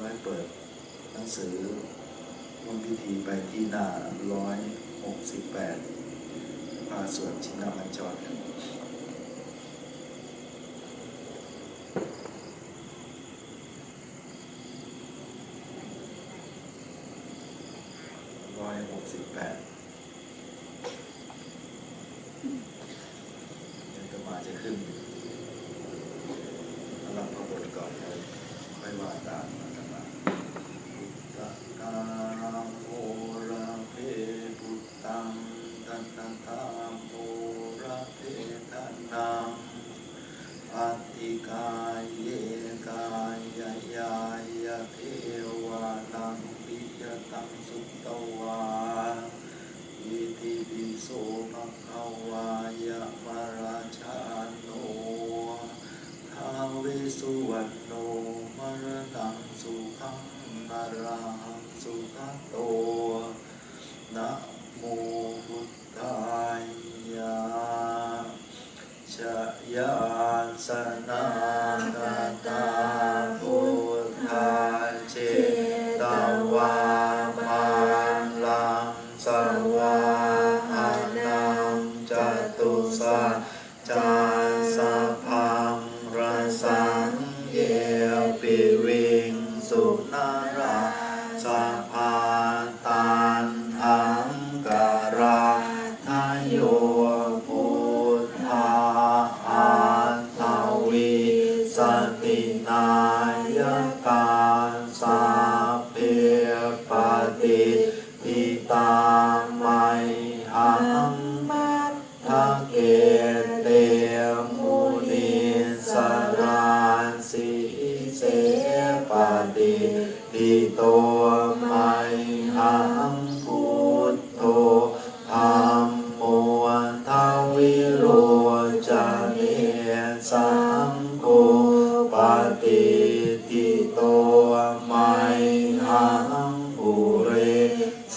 ก็ให้เปิดหนังสือร่วมพิธีไปที่หน้าร้อยหกสิบแปดพาสวดชินาบัญชรร้อยหกสิบแปดเดี๋ยวจะมาจะขึ้นรับพระบทก่อนเลยค่อยว่าตาม โฆปฏิทิโตไมหังปุเร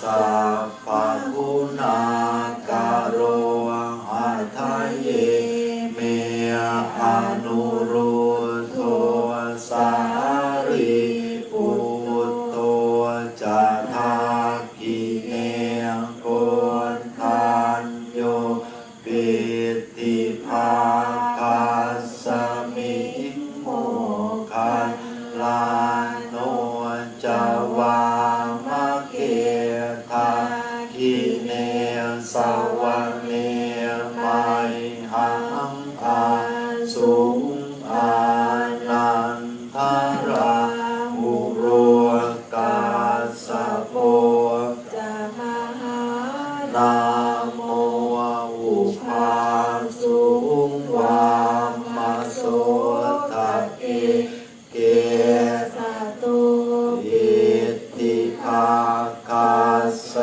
สัพพะุณากาโรหัทายเยเมอนุรุโทสารีปุตโตจะทากิเนโกนทานโยปิติภา นาโมอุปาสุงวามมาโสทะเกเกสัตุอิติภาคาส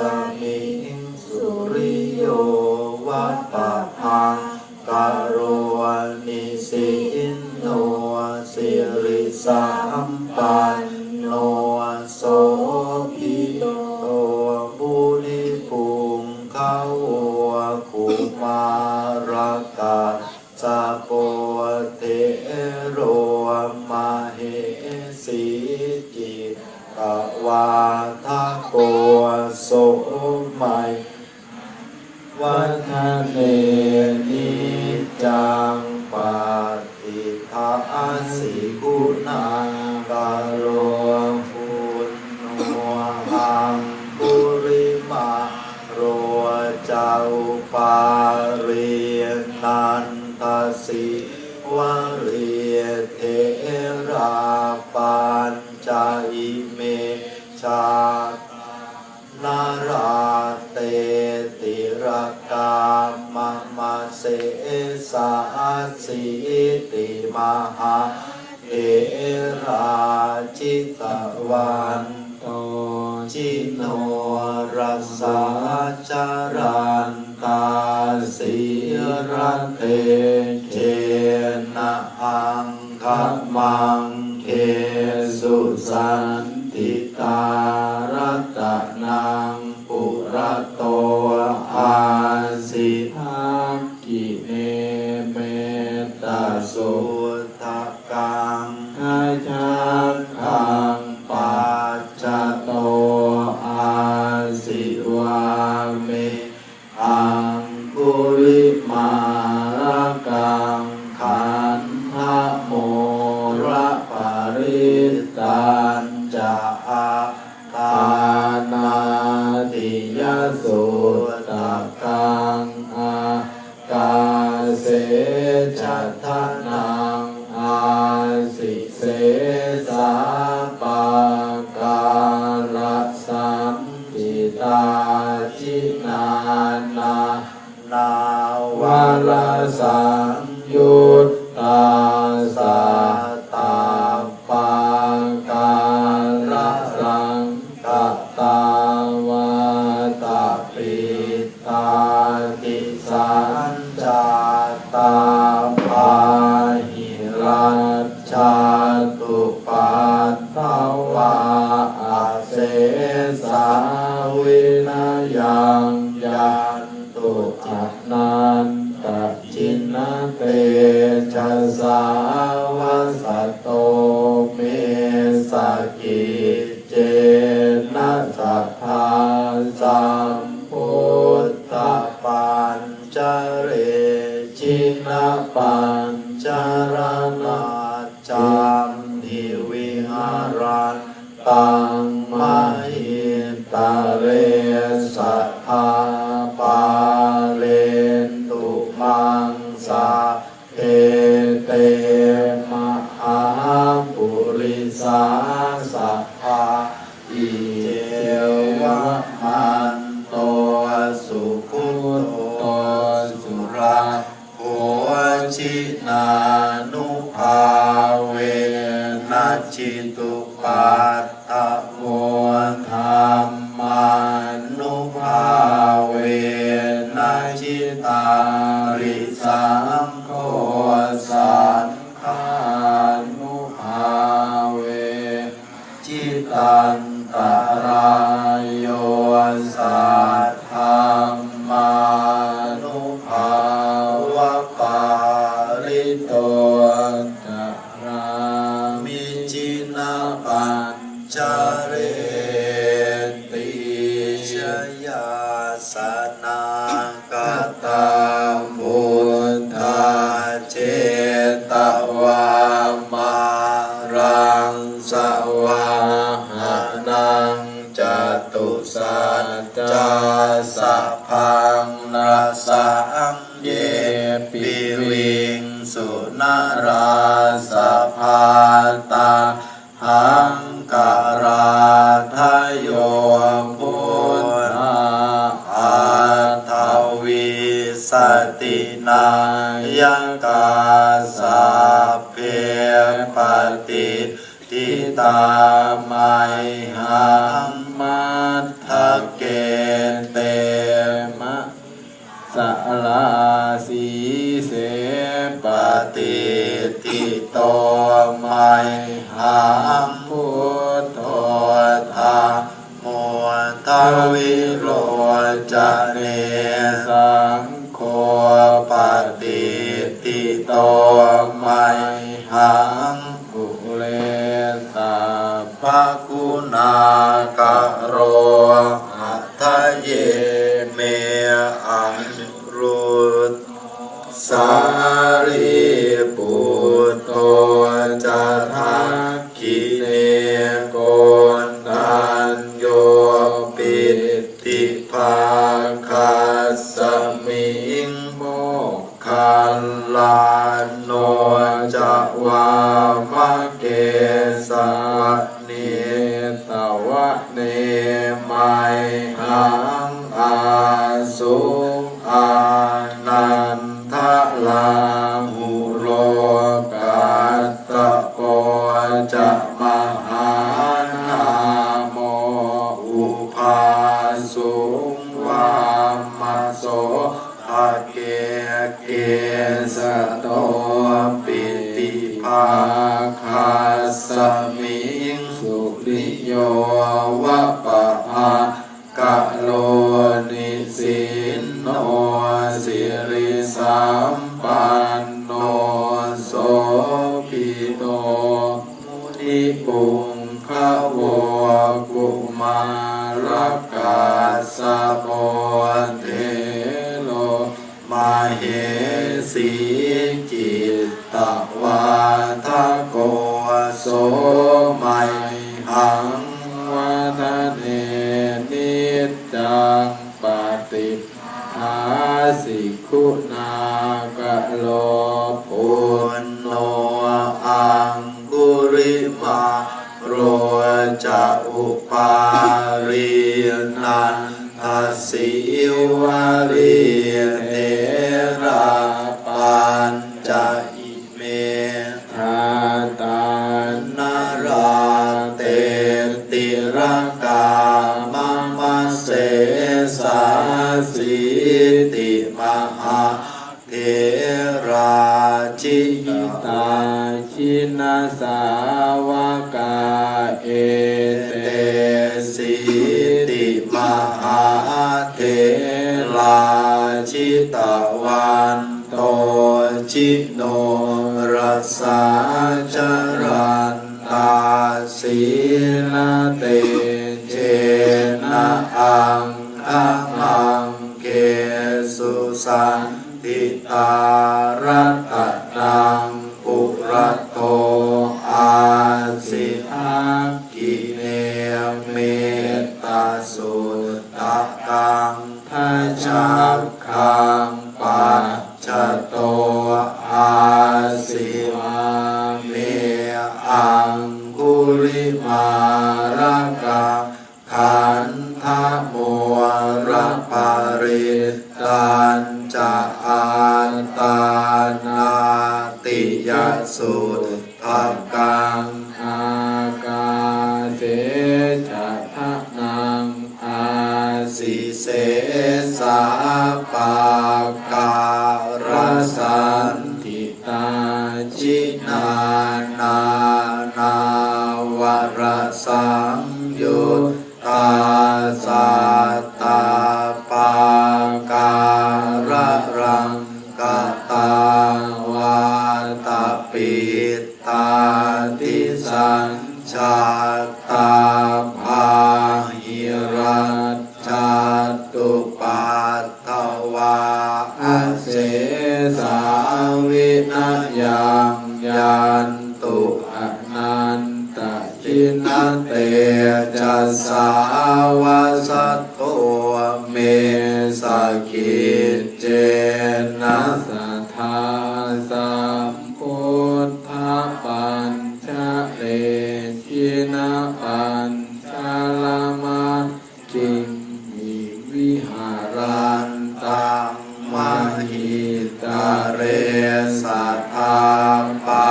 มิงสุริโยวะปะพังกโรนิสินโนสิริสัมปันโนโสภิโต กุณาการโรปุณโนหังปุริมาโรเจ้าปาเรียนันตสิวะเรียเทราปัญจอิเมชานาราเตติรกามะมะเสสาสิติมหา เอราจิตวันโตจิโนรัสสาจารันตาสิรเตเทนะอังคมังเคสุสันติตารัตนังปุระโตอาสิทา ma ปฏิทิโตไมหัง ขังอาสุอานันทลาหุลกัสสะโกจะมานาโมอุภาสุวามโสภะเกเกสะโตปิติภาคาสมิสุริโย ตโก เทลาจิตวันโตจิโนรัสาจรันตาสีนเตเจนะอังขมังเกสุสันติตารัตตังปุรัตโตอาสิทักกิเนเมตตาสุตตะ จิตเจนะสัทสัมพุทธปัญจเลชินะปัญจลมากิมมิวิหารันตัมหิตาเรสัทธปา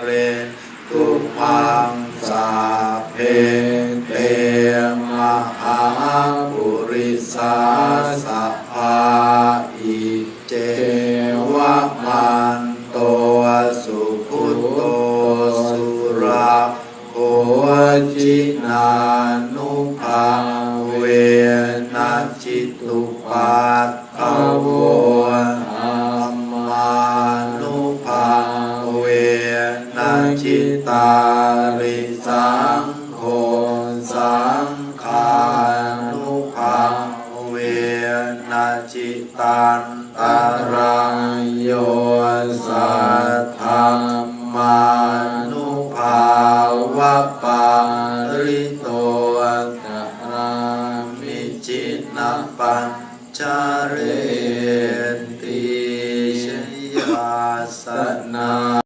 เรตุมังสาเพเตมหาปุริสาสังโฆ